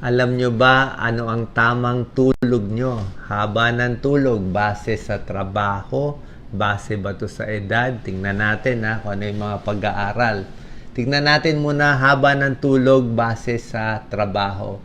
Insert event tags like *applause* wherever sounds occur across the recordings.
Alam nyo ba ano ang tamang tulog nyo? Haba ng tulog, base sa trabaho, base ba to sa edad? Tingnan natin ha, kung ano yung mga pag-aaral. Tingnan natin muna haba ng tulog base sa trabaho.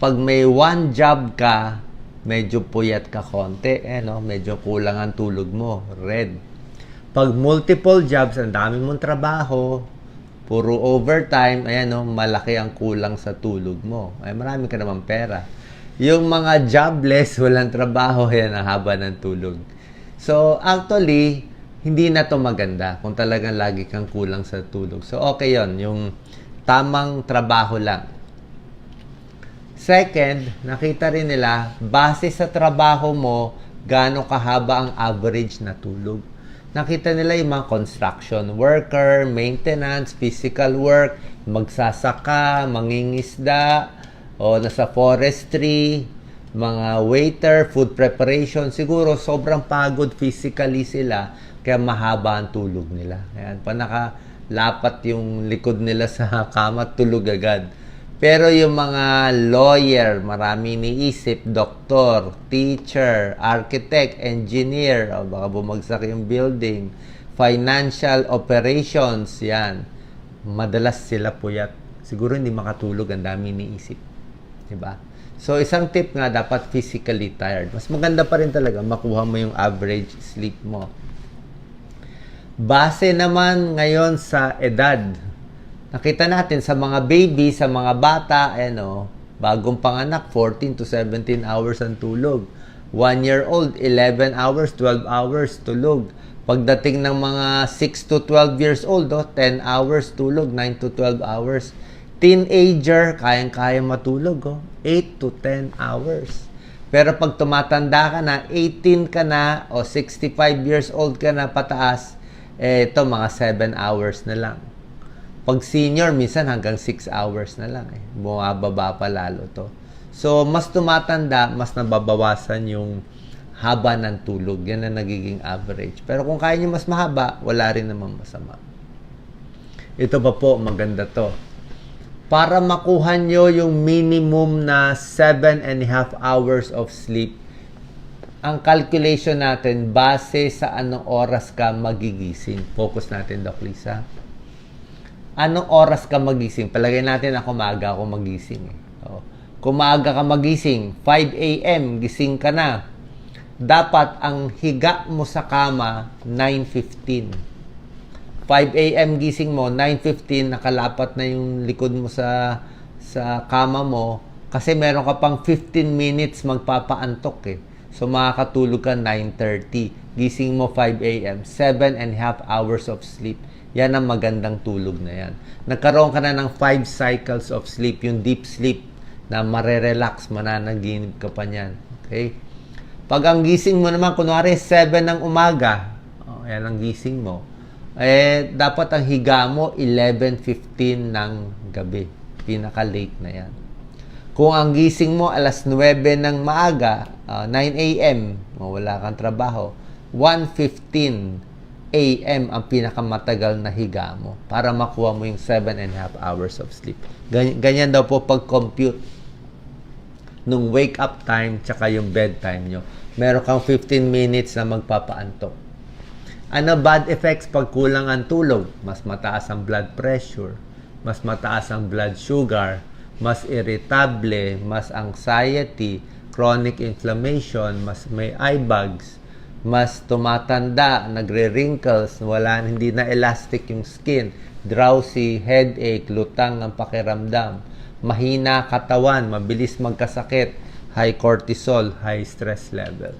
Pag may one job ka, medyo puyat ka konti, eh, no? medyo kulang ang tulog mo, red. Pag multiple jobs, ang dami mong trabaho, puro overtime, ayan no, malaki ang kulang sa tulog mo. Ay marami ka naman pera. Yung mga jobless, *laughs* walang trabaho, yan ang haba ng tulog. So, actually, hindi na to maganda kung talagang lagi kang kulang sa tulog. So, okay yon yung tamang trabaho lang. Second, nakita rin nila, base sa trabaho mo, gaano kahaba ang average na tulog. Nakita nila yung mga construction worker, maintenance, physical work, magsasaka, mangingisda, o nasa forestry, mga waiter, food preparation. Siguro sobrang pagod physically sila, kaya mahaba ang tulog nila. Ayan, pa nakalapat yung likod nila sa kama, tulog agad. Pero yung mga lawyer, marami iniisip, doktor, teacher, architect, engineer, o baka bumagsak yung building, financial operations, yan. Madalas sila puyat. Siguro hindi makatulog, ang dami iniisip. Diba? So, isang tip nga, dapat physically tired. Mas maganda pa rin talaga, makuha mo yung average sleep mo. Base naman ngayon sa edad, nakita natin sa mga baby, sa mga bata, ano, bagong panganak, 14 to 17 hours ang tulog. 1 year old, 11 hours, 12 hours tulog. Pagdating ng mga 6 to 12 years old, oh, 10 hours tulog, 9 to 12 hours. Teenager, kayang-kaya matulog, oh, 8 to 10 hours. Pero pag tumatanda ka na, 18 ka na, o 65 years old ka na pataas, eh, ito mga 7 hours na lang. Pag senior, minsan hanggang 6 hours na lang. Eh. Bumababa pa lalo to. So, mas tumatanda, mas nababawasan yung haba ng tulog. Yan ang nagiging average. Pero kung kaya nyo mas mahaba, wala rin namang masama. Ito pa po, maganda to. Para makuha nyo yung minimum na 7 and a half hours of sleep, ang calculation natin base sa anong oras ka magigising. Focus natin, Doc Lisa. Anong oras ka magising? Palagay natin ako maaga ako magising. Oo. Kung maaga ka magising, 5 a.m., gising ka na. Dapat ang higa mo sa kama, 9.15. 5 a.m. gising mo, 9.15, nakalapat na yung likod mo sa sa kama mo kasi meron ka pang 15 minutes magpapaantok eh. So makakatulog ka 9.30. Gising mo 5 a.m. 7 and a half hours of sleep. Yan ang magandang tulog na yan. Nagkaroon ka na ng 5 cycles of sleep, yung deep sleep na marerelax, mananaginip ka pa niyan. Okay? Pag ang gising mo naman, kunwari 7 ng umaga, oh, yan ang gising mo, eh, dapat ang higa mo 11.15 ng gabi. Pinaka-late na yan. Kung ang gising mo alas 9 ng maaga, uh, 9 a.m., wala kang trabaho, 1.15 a.m. ang pinakamatagal na higa mo para makuha mo yung 7 and a half hours of sleep. Ganyan, ganyan daw po pag-compute nung wake up time tsaka yung bedtime nyo. Meron kang 15 minutes na magpapaantok. Ano bad effects pag kulang ang tulog? Mas mataas ang blood pressure, mas mataas ang blood sugar, mas irritable, mas anxiety, chronic inflammation, mas may eye bags, mas tumatanda, nagre-wrinkles, wala, hindi na elastic yung skin, drowsy, headache, lutang ang pakiramdam, mahina katawan, mabilis magkasakit, high cortisol, high stress level.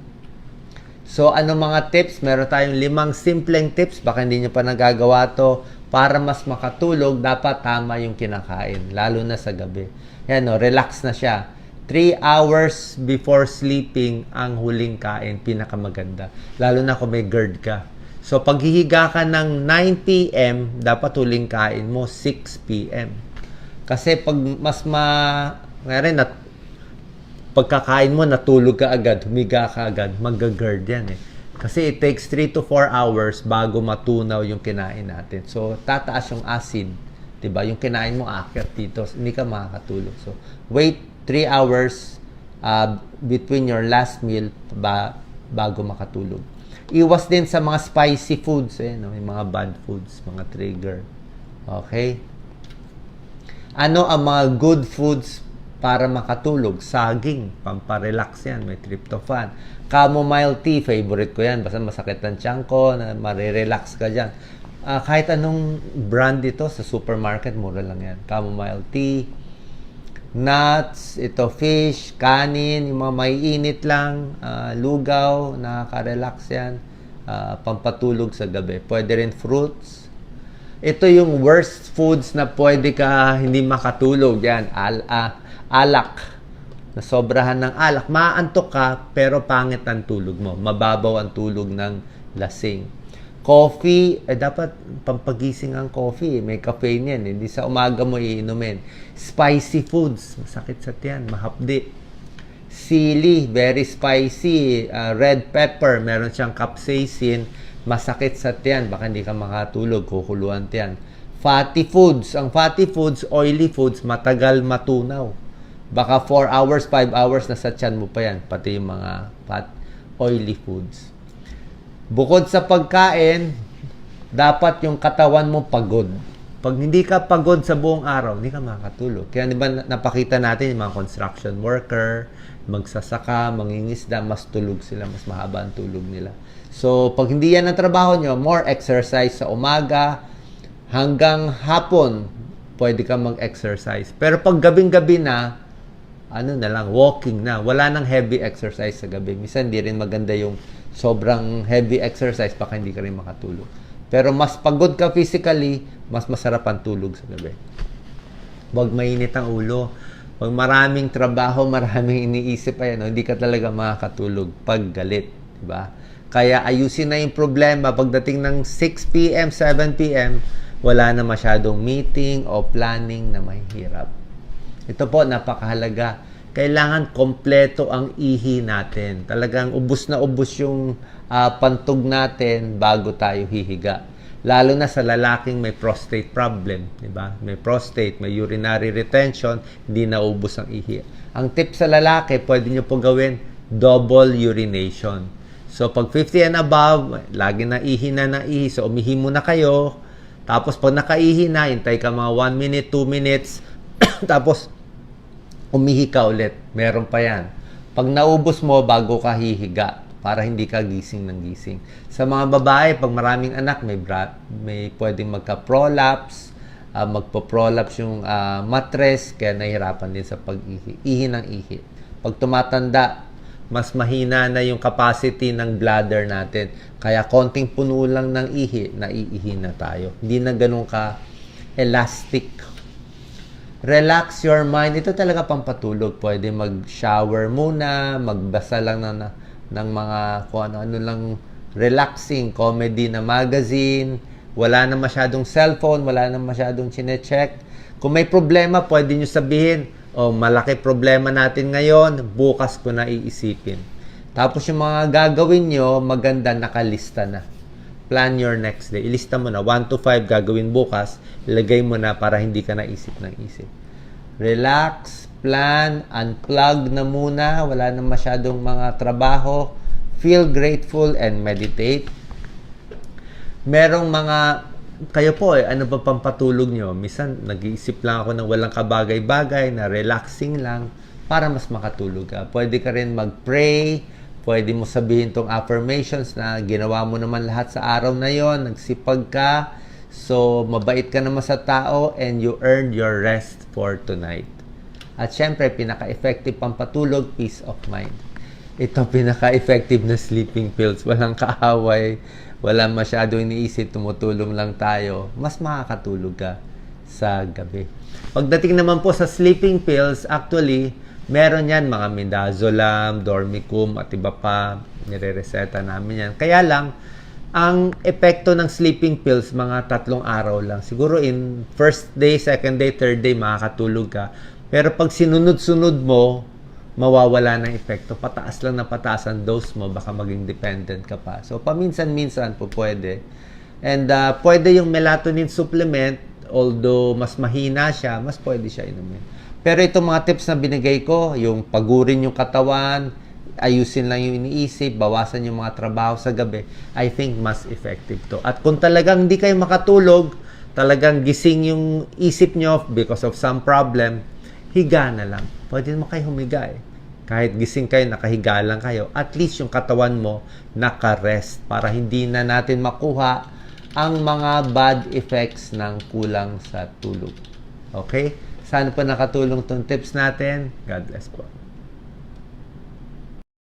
So, ano mga tips? Meron tayong limang simpleng tips. Baka hindi nyo pa nagagawa to. Para mas makatulog, dapat tama yung kinakain. Lalo na sa gabi. Yan o, relax na siya. 3 hours before sleeping ang huling kain, pinakamaganda. Lalo na kung may GERD ka. So, paghihiga ka ng 9 p.m., dapat huling kain mo 6 p.m. Kasi pag mas ma... Ngayon, nat pagkakain mo, natulog ka agad, humiga ka agad, mag-GERD yan eh. Kasi it takes 3 to 4 hours bago matunaw yung kinain natin. So, tataas yung acid. 'di ba Yung kinain mo akyat dito, hindi ka makakatulog. So, wait 3 hours uh, between your last meal ba, bago makatulog. Iwas din sa mga spicy foods, eh, no? yung mga bad foods, mga trigger. Okay? Ano ang mga good foods para makatulog? Saging, pamparelax yan, may tryptophan. Chamomile tea, favorite ko yan. Basta masakit ang tiyan ko, marirelax ka dyan. Ah, kahit anong brand ito sa supermarket, mura lang yan. Chamomile tea, nuts, ito fish, kanin, yung mga may init lang, ah, lugaw, nakaka-relax yan. Ah, pampatulog sa gabi. Pwede rin fruits, ito yung worst foods na pwede ka hindi makatulog. Yan, al ah, alak. Nasobrahan ng alak. Maantok ka, pero pangit ang tulog mo. Mababaw ang tulog ng lasing. Coffee, eh dapat pampagising ang coffee. May caffeine yan. Hindi sa umaga mo iinumin. Spicy foods, masakit sa tiyan, mahapdi. Sili, very spicy. Uh, red pepper, meron siyang capsaicin. Masakit sa tiyan, baka hindi ka makatulog, kukuluan tiyan. Fatty foods. Ang fatty foods, oily foods, matagal matunaw. Baka 4 hours, 5 hours na sa tiyan mo pa yan. Pati yung mga fat, oily foods. Bukod sa pagkain, dapat yung katawan mo pagod. Pag hindi ka pagod sa buong araw, hindi ka makakatulog. Kaya di ba na- napakita natin yung mga construction worker, magsasaka, mangingisda, mas tulog sila, mas mahaba ang tulog nila. So, pag hindi yan ang trabaho nyo, more exercise sa umaga hanggang hapon, pwede ka mag-exercise. Pero pag gabing-gabi na, ano na lang, walking na. Wala nang heavy exercise sa gabi. Minsan, hindi rin maganda yung sobrang heavy exercise, baka hindi ka rin makatulog. Pero mas pagod ka physically, mas masarap ang tulog sa gabi. Huwag mainit ang ulo. Huwag maraming trabaho, *laughs* maraming iniisip, ayan, hindi ka talaga makakatulog pag galit. Diba? Kaya ayusin na yung problema. Pagdating ng 6 p.m., 7 p.m., wala na masyadong meeting o planning na mahirap. Ito po, napakahalaga. Kailangan kompleto ang ihi natin. Talagang ubus na ubus yung ah, pantog natin bago tayo hihiga. Lalo na sa lalaking may prostate problem, di ba? May prostate, may urinary retention, hindi na ubus ang ihi. Ang tip sa lalaki, pwede nyo po gawin double urination. So, pag 50 and above, lagi na ihi na na ihi. So, umihi muna kayo. Tapos, pag nakaihi na, hintay ka mga 1 minute, 2 minutes. *coughs* Tapos, umihi ka ulit. Meron pa yan. Pag naubos mo, bago ka hihiga para hindi ka gising ng gising. Sa mga babae, pag maraming anak, may, bra- may pwedeng magka-prolapse, ah, magpo-prolapse yung ah, mattress, kaya nahihirapan din sa pag-ihi. Ihi ng ihi. Pag tumatanda, mas mahina na yung capacity ng bladder natin. Kaya konting puno lang ng ihi, naiihi na tayo. Hindi na ganun ka elastic relax your mind. Ito talaga pampatulog. Pwede mag-shower muna, magbasa lang ng, ng mga kung ano-ano lang relaxing comedy na magazine. Wala na masyadong cellphone, wala na masyadong chinecheck. Kung may problema, pwede nyo sabihin, oh, malaki problema natin ngayon, bukas ko na iisipin. Tapos yung mga gagawin nyo, maganda nakalista na. Plan your next day. Ilista mo na. 1 to 5 gagawin bukas. Ilagay mo na para hindi ka naisip ng isip. Relax, plan, unplug na muna. Wala na masyadong mga trabaho. Feel grateful and meditate. Merong mga kayo po eh, ano ba pampatulog nyo? Minsan, nag-iisip lang ako ng walang kabagay-bagay, na relaxing lang, para mas makatulog ka. Pwede ka rin mag-pray, pwede mo sabihin tong affirmations na ginawa mo naman lahat sa araw na yon, nagsipag ka, so mabait ka naman sa tao, and you earned your rest for tonight. At syempre, pinaka-effective pampatulog, peace of mind. Ito pinaka-effective na sleeping pills. Walang kaaway, walang masyado iniisip, tumutulong lang tayo. Mas makakatulog ka sa gabi. Pagdating naman po sa sleeping pills, actually, meron yan mga midazolam, dormicum, at iba pa. Nire-reseta namin yan. Kaya lang, ang epekto ng sleeping pills, mga tatlong araw lang. Siguro in first day, second day, third day, makakatulog ka. Pero pag sinunod-sunod mo, mawawala ng epekto. Pataas lang na pataas ang dose mo, baka maging dependent ka pa. So, paminsan-minsan po pwede. And uh, pwede yung melatonin supplement, although mas mahina siya, mas pwede siya inumin. Pero itong mga tips na binigay ko, yung pagurin yung katawan, ayusin lang yung iniisip, bawasan yung mga trabaho sa gabi, I think mas effective to. At kung talagang hindi kayo makatulog, talagang gising yung isip nyo because of some problem, higa na lang. Pwede naman kayo humiga eh. Kahit gising kayo, nakahiga lang kayo, at least yung katawan mo naka-rest para hindi na natin makuha ang mga bad effects ng kulang sa tulog. Okay? Sana po nakatulong tong tips natin. God bless po.